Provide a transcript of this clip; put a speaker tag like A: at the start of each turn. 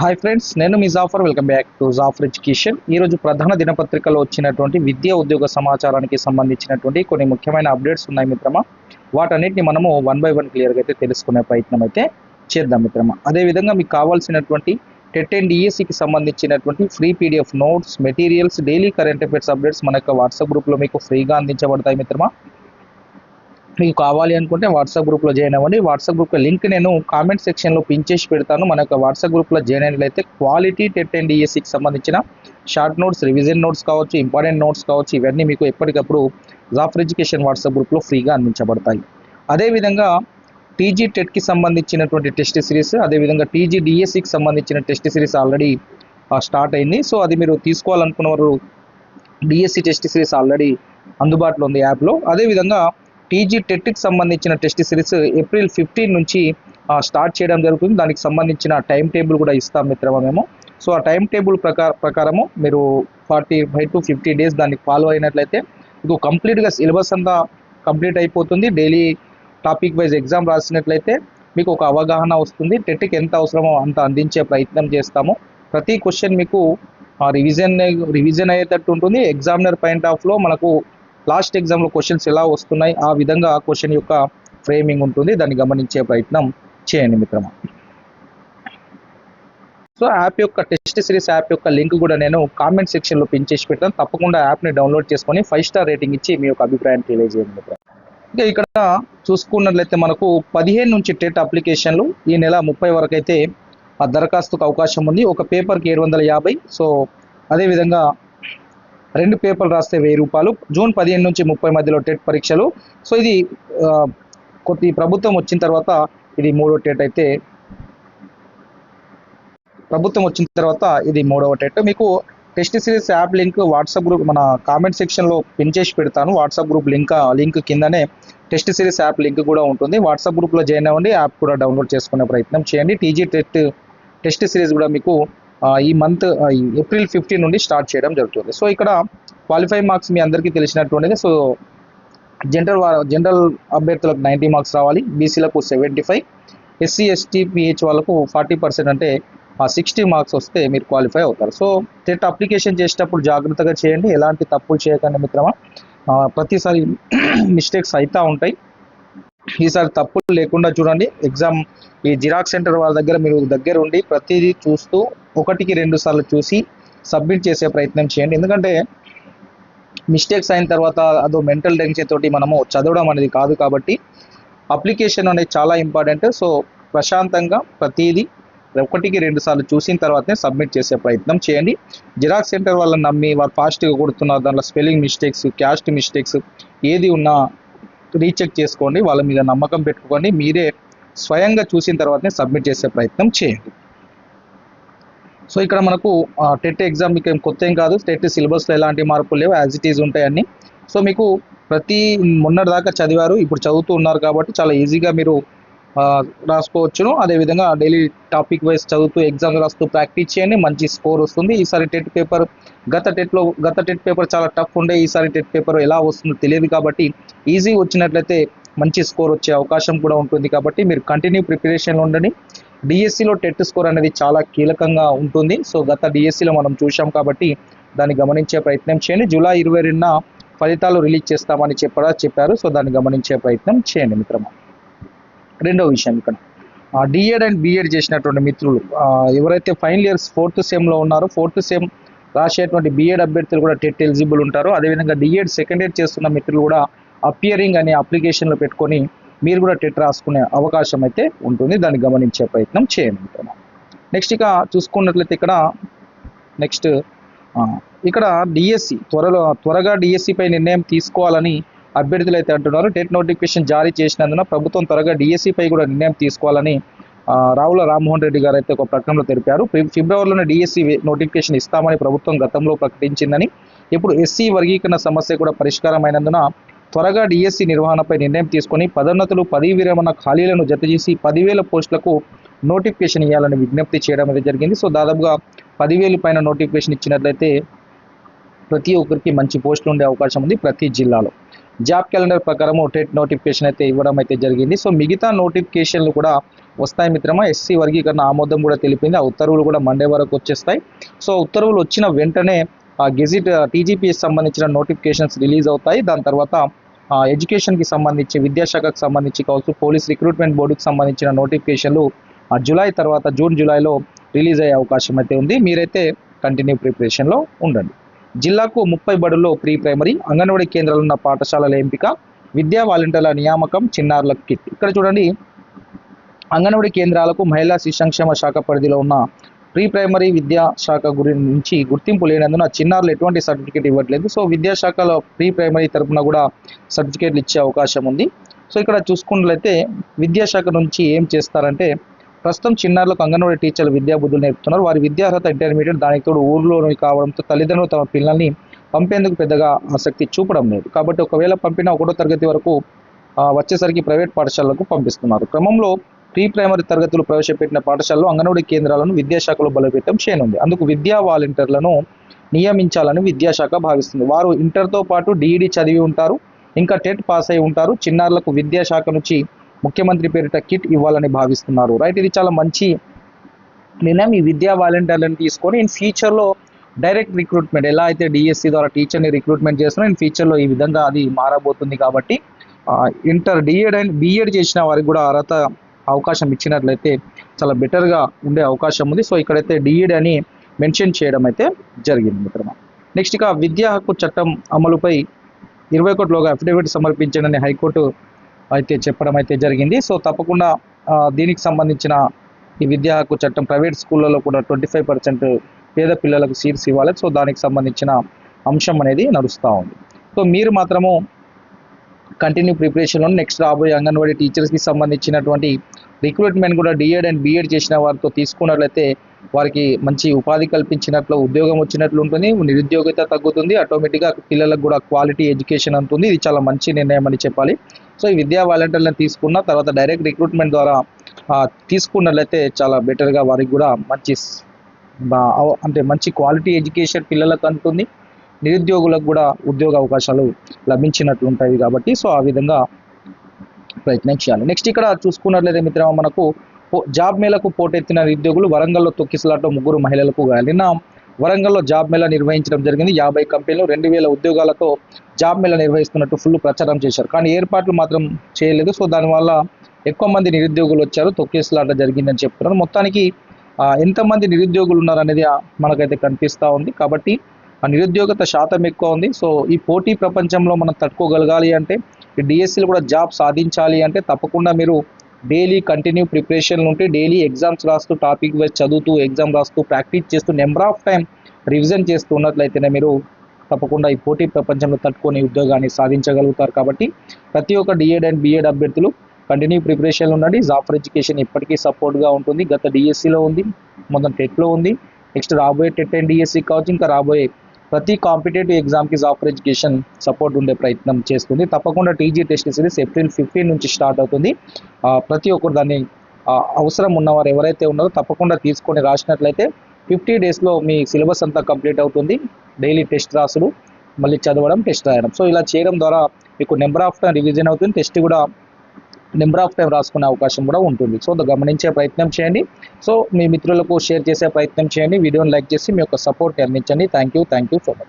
A: Hi friends నేను మీ Jafar welcome back to Jafar education ఈరోజు ప్రధాన దినపత్రికలో వచ్చినటువంటి విద్యా ఉద్యోగ సమాచారానికి సంబంధించినటువంటి కొన్ని ముఖ్యమైన అప్డేట్స్ ఉన్నాయి మిత్రమా. వాటన్నిటిని మనము వన్ బై వన్ క్లియర్గా అయితే తెలుసుకునే ప్రయత్నం అయితే చేద్దాం మిత్రమా. అదేవిధంగా మీకు కావాల్సినటువంటి టెట్ అండ్ ఈఎస్సికి సంబంధించినటువంటి free PDF notes materials daily current affairs updates మన యొక్క వాట్సాప్ గ్రూప్లో మీకు ఫ్రీగా అందించబడతాయి మిత్రమా. మీకు కావాలి అనుకుంటే వాట్సాప్ గ్రూప్లో జాయిన్ అవ్వండి. వాట్సాప్ గ్రూప్ లింక్ నేను కామెంట్ సెక్షన్లో పిన్ చేసి పెడతాను. మన యొక్క వాట్సాప్ గ్రూప్లో జాయిన్ అయినట్లయితే క్వాలిటీ టెట్ అండ్ ఈఎస్సికి సంబంధించిన షార్ట్ నోట్స్ రివిజన్ నోట్స్ కావచ్చు ఇంపార్టెంట్ నోట్స్ కావచ్చు ఇవన్నీ మీకు ఎప్పటికప్పుడు జాఫర్ ఎడ్యుకేషన్ వాట్సాప్ గ్రూప్లో ఫ్రీగా అందించబడతాయి. అదేవిధంగా టీజీ టెట్కి సంబంధించినటువంటి టెస్ట్ సిరీస్ అదేవిధంగా టీజీ డిఎస్సికి సంబంధించిన టెస్ట్ సిరీస్ ఆల్రెడీ స్టార్ట్ అయింది. సో అది మీరు తీసుకోవాలనుకున్న వారు డిఎస్సి టెస్ట్ సిరీస్ ఆల్రెడీ అందుబాటులో ఉంది యాప్లో. అదేవిధంగా టీజీ టెట్కి సంబంధించిన టెస్ట్ సిరీస్ ఏప్రిల్ ఫిఫ్టీన్ నుంచి స్టార్ట్ చేయడం జరుగుతుంది. దానికి సంబంధించిన టైం టేబుల్ కూడా ఇస్తాం మిత్రమా మేము. సో ఆ టైం టేబుల్ ప్రకార ప్రకారము మీరు forty five to fifty days దానికి ఫాలో అయినట్లయితే మీకు కంప్లీట్గా సిలబస్ అంతా కంప్లీట్ అయిపోతుంది. డైలీ టాపిక్ వైజ్ ఎగ్జామ్ రాసినట్లయితే మీకు ఒక అవగాహన వస్తుంది. టెట్కి ఎంత అవసరమో అంత అందించే ప్రయత్నం చేస్తాము. ప్రతి క్వశ్చన్ మీకు రివిజన్ రివిజన్ అయ్యేటట్టు ఉంటుంది. ఎగ్జామినర్ పాయింట్ ఆఫ్లో మనకు లాస్ట్ ఎగ్జామ్లో క్వశ్చన్స్ ఎలా వస్తున్నాయి ఆ విధంగా క్వశ్చన్ యొక్క ఫ్రేమింగ్ ఉంటుంది. దాన్ని గమనించే ప్రయత్నం చేయండి మిత్రమా. సో యాప్ యొక్క టెస్ట్ సిరీస్ యాప్ యొక్క లింక్ కూడా నేను కామెంట్ సెక్షన్లో పిన్ చేసి పెట్టాను తప్పకుండా యాప్ని డౌన్లోడ్ చేసుకొని ఫైవ్ స్టార్ రేటింగ్ ఇచ్చి మీ యొక్క అభిప్రాయం తెలియజేయండి మిత్రం ఇంకా ఇక్కడ చూసుకున్నట్లయితే మనకు పదిహేను నుంచి టెట్ అప్లికేషన్లు ఈ నెల ముప్పై వరకు అయితే ఆ దరఖాస్తుకు అవకాశం ఉంది. ఒక పేపర్కి ఏడు వందల యాభై. సో అదేవిధంగా రెండు పేపర్లు రాస్తే వెయ్యి రూపాయలు. జూన్ పదిహేను నుంచి ముప్పై మధ్యలో టెట్ పరీక్షలు. సో ఇది కొద్ది ప్రభుత్వం వచ్చిన తర్వాత ఇది మూడో టెట్ అయితే ప్రభుత్వం వచ్చిన తర్వాత ఇది మూడవ టెట్. మీకు test series app link WhatsApp group మన కామెంట్ సెక్షన్లో పిన్ చేసి పెడతాను. వాట్సాప్ గ్రూప్ లింక్ లింక్ కిందనే టెస్ట్ సిరీస్ యాప్ లింక్ కూడా ఉంటుంది. వాట్సాప్ గ్రూప్లో జాయిన్ అవ్వండి యాప్ కూడా డౌన్లోడ్ చేసుకునే ప్రయత్నం చేయండి. టీజీ టెట్ టెస్ట్ సిరీస్ కూడా మీకు ఈ మంత్ ఏప్రిల్ ఫిఫ్టీన్ నుండి స్టార్ట్ చేయడం జరుగుతుంది. సో ఇక్కడ క్వాలిఫై మార్క్స్ మీ అందరికీ తెలిసినటువంటిది. సో జనరల్ జనరల్ అభ్యర్థులకు నైంటీ మార్క్స్ రావాలి. బీసీలకు seventy five SC ST PH వాళ్ళకు ఫార్టీ పర్సెంట్ అంటే సిక్స్టీ మార్క్స్ వస్తే మీరు క్వాలిఫై అవుతారు. సో టెట్ అప్లికేషన్ చేసేటప్పుడు జాగ్రత్తగా చేయండి. ఎలాంటి తప్పులు చేయకండి మిత్రమా. ప్రతిసారి మిస్టేక్స్ అవుతూ ఉంటాయి. ఈసారి తప్పులు లేకుండా చూడండి. ఎగ్జామ్ ఈ జిరాక్స్ సెంటర్ వాళ్ళ దగ్గర మీరు దగ్గర ఉండి ప్రతిదీ చూస్తూ ఒకటికి రెండు సార్లు చూసి సబ్మిట్ చేసే ప్రయత్నం చేయండి. ఎందుకంటే మిస్టేక్స్ అయిన తర్వాత అదో మెంటల్ టెన్షన్ తోటి మనము చదవడం అనేది కాదు కాబట్టి అప్లికేషన్ అనేది చాలా ఇంపార్టెంట్ సో ప్రశాంతంగా ప్రతిదీ ఒకటికి రెండు సార్లు చూసిన తర్వాతనే సబ్మిట్ చేసే ప్రయత్నం చేయండి. జిరాక్స్ సెంటర్ వాళ్ళని నమ్మి వారు ఫాస్ట్గా కొడుతున్నారు. దాంట్లో స్పెల్లింగ్ మిస్టేక్స్ క్యాస్ట్ మిస్టేక్స్ ఏది ఉన్నా రీచెక్ చేసుకోండి. వాళ్ళ మీద నమ్మకం పెట్టుకోండి. మీరే స్వయంగా చూసిన తర్వాతనే సబ్మిట్ చేసే ప్రయత్నం చేయండి. సో ఇక్కడ మనకు టెట్ ఎగ్జామ్ మీకు ఏం కొత్త ఏం కాదు. టెట్ సిలబస్లో ఎలాంటి మార్పులు లేవు యాజ్ ఇట్ ఈజ్ ఉంటాయని సో మీకు ప్రతి మొన్నటి దాకా చదివారు ఇప్పుడు చదువుతూ ఉన్నారు కాబట్టి చాలా ఈజీగా మీరు రాసుకోవచ్చును. అదేవిధంగా డైలీ టాపిక్ వైజ్ చదువుతూ ఎగ్జామ్ రాస్తూ ప్రాక్టీస్ చేయండి మంచి స్కోర్ వస్తుంది. ఈసారి టెట్ పేపర్ గత టెట్లో గత టెట్ పేపర్ చాలా టఫ్ ఉండే ఈసారి టెట్ పేపర్ ఎలా వస్తుందో తెలియదు కాబట్టి ఈజీ వచ్చినట్లయితే మంచి స్కోర్ వచ్చే అవకాశం కూడా ఉంటుంది కాబట్టి మీరు కంటిన్యూ ప్రిపరేషన్లో ఉండండి. డిఎస్సిలో టెట్ స్కోర్ అనేది చాలా కీలకంగా ఉంటుంది. సో గత డిఎస్సిలో మనం చూసాం కాబట్టి దాన్ని గమనించే ప్రయత్నం చేయండి. జూలై ఇరవై రెండున ఫలితాలు రిలీజ్ చేస్తామని చెప్పడా చెప్పారు. సో దాన్ని గమనించే ప్రయత్నం చేయండి మిత్రమా. రెండో విషయం ఇక్కడ. డిఎడ్ అండ్ బిఎడ్ చేసినటువంటి మిత్రులు ఎవరైతే ఫైనల్ ఇయర్స్ ఫోర్త్ సెమ్లో ఉన్నారో ఫోర్త్ సెమ్ రాసేటువంటి బిఎడ్ అభ్యర్థులు కూడా టెట్ ఎలిజిబుల్ ఉంటారు. అదేవిధంగా డిఎడ్ సెకండ్ ఇయర్ చేస్తున్న మిత్రులు కూడా అపియరింగ్ అనే అప్లికేషన్లో పెట్టుకొని మీరు కూడా టెట్ రాసుకునే అవకాశం అయితే ఉంటుంది. దాన్ని గమనించే ప్రయత్నం చేయండి. నెక్స్ట్ ఇక చూసుకున్నట్లయితే ఇక్కడ నెక్స్ట్ ఇక్కడ డిఎస్సి త్వరలో త్వరగా డిఎస్సిపై నిర్ణయం తీసుకోవాలని అభ్యర్థులు అయితే అంటున్నారు. టెట్ నోటిఫికేషన్ జారీ చేసినందున ప్రభుత్వం త్వరగా డిఎస్సిపై కూడా నిర్ణయం తీసుకోవాలని రావుల రామ్మోహన్ రెడ్డి గారు అయితే ఒక ప్రకటనలో తెలిపారు. ఫిబ్రవరిలోనే డిఎస్సి నోటిఫికేషన్ ఇస్తామని ప్రభుత్వం గతంలో ప్రకటించిందని ఇప్పుడు ఎస్సీ వర్గీకరణ సమస్య కూడా పరిష్కారమైనందున త్వరగా డిఎస్సి నిర్వహణపై నిర్ణయం తీసుకొని పదోన్నతులు పదవి విరమణ ఖాళీలను జతచేసి పదివేల పోస్టులకు నోటిఫికేషన్ ఇవ్వాలని విజ్ఞప్తి చేయడం అయితే జరిగింది. సో దాదాపుగా పదివేలు పైన నోటిఫికేషన్ ఇచ్చినట్లయితే ప్రతి ఒక్కరికి మంచి పోస్టులు ఉండే అవకాశం ఉంది ప్రతి జిల్లాలో. జాబ్ క్యాలెండర్ ప్రకారము టెట్ నోటిఫికేషన్ అయితే ఇవ్వడం అయితే జరిగింది. సో మిగతా నోటిఫికేషన్లు కూడా వస్తాయి మిత్రమా? ఎస్సీ వర్గీకరణ ఆమోదం కూడా తెలిపింది. ఆ ఉత్తర్వులు కూడా మండే వరకు వచ్చేస్తాయి. సో ఉత్తర్వులు వచ్చిన వెంటనే గెజిట్ టీజీపీఎస్ సంబంధించిన నోటిఫికేషన్స్ రిలీజ్ అవుతాయి. దాని తర్వాత ఎడ్యుకేషన్కి సంబంధించి విద్యాశాఖకు సంబంధించి కావచ్చు పోలీస్ రిక్రూట్మెంట్ బోర్డుకి సంబంధించిన నోటిఫికేషన్లు ఆ, జూలై తర్వాత జూన్ జూలైలో రిలీజ్ అయ్యే అవకాశం అయితే ఉంది. మీరైతే కంటిన్యూ ప్రిపరేషన్లో ఉండండి. జిల్లాకు ముప్పై బడుల్లో ప్రీ ప్రైమరీ అంగన్వాడీ కేంద్రాలు ఉన్న పాఠశాలల ఎంపిక విద్యా వాలంటీర్ల నియామకం చిన్నారుల కిట్. ఇక్కడ చూడండి అంగన్వాడీ కేంద్రాలకు మహిళా శిశు సంక్షేమ శాఖ పరిధిలో ఉన్న ప్రీ ప్రైమరీ విద్యా శాఖ గురించి గుర్తింపు లేనందున చిన్నారులు ఎటువంటి సర్టిఫికేట్ ఇవ్వట్లేదు. సో విద్యాశాఖలో ప్రీ ప్రైమరీ తరపున కూడా సర్టిఫికేట్లు ఇచ్చే అవకాశం ఉంది. సో ఇక్కడ చూసుకున్నట్లయితే విద్యాశాఖ నుంచి ఏం చేస్తారంటే ప్రస్తుతం చిన్నారులకు అంగన్వాడీ టీచర్లు విద్యాబుద్ధులు నేర్పుతున్నారు. వారి విద్యార్హత ఇంటర్మీడియట్ దానికి తోడు ఊర్లోని కావడంతో తల్లిదండ్రులు తమ పిల్లల్ని పంపేందుకు పెద్దగా ఆసక్తి చూపడం లేదు. కాబట్టి ఒకవేళ పంపిన ఒకటో తరగతి వరకు వచ్చేసరికి ప్రైవేట్ పాఠశాలలకు పంపిస్తున్నారు. క్రమంలో ప్రీ ప్రైమరీ తరగతులు ప్రవేశపెట్టిన పాఠశాలలో అంగన్వాడీ కేంద్రాలను విద్యాశాఖలో బలోపేతం చేయనుంది. అందుకు విద్యా వాలంటీర్లను నియమించాలని విద్యాశాఖ భావిస్తుంది. వారు ఇంటర్తో పాటు డిఈడి చదివి ఉంటారు ఇంకా టెట్ పాస్ అయి ఉంటారు. చిన్నారులకు విద్యాశాఖ నుంచి ముఖ్యమంత్రి పేరిట కిట్ ఇవ్వాలని భావిస్తున్నారు. రైట్ ఇది చాలా మంచి నిర్ణయం. ఈ విద్యా వాలంటీర్లను తీసుకొని ఇన్ ఫ్యూచర్లో డైరెక్ట్ రిక్రూట్మెంట్ ఎలా అయితే డిఎస్సి ద్వారా టీచర్ని రిక్రూట్మెంట్ చేస్తున్నారో ఇన్ ఫ్యూచర్లో ఈ విధంగా అది మారబోతుంది కాబట్టి ఇంటర్ డిఎడ్ అండ్ బిఎడ్ చేసిన వారికి కూడా అర్హత అవకాశం ఇచ్చినట్లయితే చాలా బెటర్గా ఉండే అవకాశం ఉంది. సో ఇక్కడైతే డిఈడి అని మెన్షన్ చేయడం అయితే జరిగింది మిత్రమా. నెక్స్ట్ ఇక విద్యా హక్కు చట్టం అమలుపై ఇరవై ఒకటిలోగా అఫిడవిట్ సమర్పించడని హైకోర్టు అయితే చెప్పడం అయితే జరిగింది. సో తప్పకుండా దీనికి సంబంధించిన ఈ విద్యా హక్కు చట్టం ప్రైవేట్ స్కూళ్ళలో కూడా ట్వంటీ ఫైవ్ పర్సెంట్ పేద పిల్లలకు సీట్స్ ఇవ్వాలి. సో దానికి సంబంధించిన అంశం అనేది నడుస్తూ ఉంది. సో మీరు మాత్రము కంటిన్యూ ప్రిపరేషన్లో నెక్స్ట్ రాబోయే అంగన్వాడీ టీచర్స్కి సంబంధించినటువంటి రిక్రూట్మెంట్ కూడా డిఎడ్ అండ్ బిఎడ్ చేసిన వారితో తీసుకున్నట్లయితే వారికి మంచి ఉపాధి కల్పించినట్లు ఉద్యోగం వచ్చినట్లు ఉంటుంది. నిరుద్యోగిత తగ్గుతుంది. ఆటోమేటిక్గా పిల్లలకు కూడా క్వాలిటీ ఎడ్యుకేషన్ ఉంటుంది ఇది చాలా మంచి నిర్ణయం అని చెప్పాలి. సో ఈ విద్యా వాలంటీర్లను తీసుకున్న తర్వాత డైరెక్ట్ రిక్రూట్మెంట్ ద్వారా తీసుకున్నట్లయితే చాలా బెటర్గా వారికి కూడా మంచి అంటే మంచి క్వాలిటీ ఎడ్యుకేషన్ పిల్లలకు అందుతుంది. నిరుద్యోగులకు కూడా ఉద్యోగ అవకాశాలు లభించినట్లు ఉంటాయి కాబట్టి సో ఆ విధంగా ప్రయత్నం చేయాలి. నెక్స్ట్ ఇక్కడ చూసుకున్నట్లయితే మిత్రమా మనకు జాబ్ మేళకు పోటెత్తిన నిరుద్యోగులు వరంగల్లో తొక్కిసలాట ముగ్గురు మహిళలకు గాయాలు. నిన్న వరంగల్లో జాబ్ మేళ నిర్వహించడం జరిగింది. యాభై కంపెనీలు రెండు వేల ఉద్యోగాలతో జాబ్ మేళ నిర్వహిస్తున్నట్టు ఫుల్ ప్రచారం చేశారు. కానీ ఏర్పాట్లు మాత్రం చేయలేదు. సో దానివల్ల ఎక్కువ మంది నిరుద్యోగులు వచ్చారు. తొక్కేసలాట జరిగిందని చెప్తున్నారు. మొత్తానికి ఎంతమంది నిరుద్యోగులు ఉన్నారనేది మనకైతే కనిపిస్తూ ఉంది. కాబట్టి నిరుద్యోగత శాతం ఎక్కువ ఉంది. సో ఈ పోటీ ప్రపంచంలో మనం తట్టుకోగలగాలి అంటే ఈ డిఎస్సీలు కూడా జాబ్ సాధించాలి అంటే తప్పకుండా మీరు డైలీ కంటిన్యూ ప్రిపరేషన్లు ఉంటే డైలీ ఎగ్జామ్స్ రాస్తూ టాపిక్ వైజ్ చదువుతూ ఎగ్జామ్ రాస్తూ ప్రాక్టీస్ చేస్తూ నెంబర్ ఆఫ్ టైం రివిజన్ చేస్తూ ఉన్నట్లయితేనే మీరు తప్పకుండా ఈ పోటీ ప్రపంచంలో తట్టుకొని ఉద్యోగాన్ని సాధించగలుగుతారు. కాబట్టి ప్రతి ఒక్క డిఎడ్ అండ్ బిఎడ్ అభ్యర్థులు కంటిన్యూ ప్రిపరేషన్లు ఉండండి. జాఫర్ ఎడ్యుకేషన్ ఇప్పటికీ సపోర్ట్గా ఉంటుంది. గత డిఎస్సిలో ఉంది మొత్తం టెట్లో ఉంది. నెక్స్ట్ రాబోయే టెట్ అండ్ డిఎస్సి కావచ్చు ఇంకా రాబోయే ప్రతి కాంపిటేటివ్ ఎగ్జామ్కి జాఫర్ ఎడ్యుకేషన్ సపోర్ట్ ఉండే ప్రయత్నం చేస్తుంది. తప్పకుండా TG test series April fifteen నుంచి స్టార్ట్ అవుతుంది. ప్రతి ఒక్కరు దాన్ని అవసరం ఉన్నవారు ఎవరైతే ఉన్నారో తప్పకుండా తీసుకొని రాసినట్లయితే ఫిఫ్టీ డేస్లో మీ సిలబస్ అంతా కంప్లీట్ అవుతుంది. డైలీ టెస్ట్ రాసుడు మళ్ళీ చదవడం టెస్ట్ రాయడం. సో ఇలా చేయడం ద్వారా మీకు నెంబర్ ఆఫ్ టైం రివిజన్ అవుతుంది. టెస్ట్ కూడా నెంబర్ ఆఫ్ టైం రాసుకునే అవకాశం కూడా ఉంటుంది. సో గమనించే ప్రయత్నం చేయండి. సో మీ మిత్రులకు షేర్ చేసే ప్రయత్నం చేయండి. వీడియోని లైక్ చేసి మీ యొక్క సపోర్ట్ అందించండి. Thank you. Thank you so much.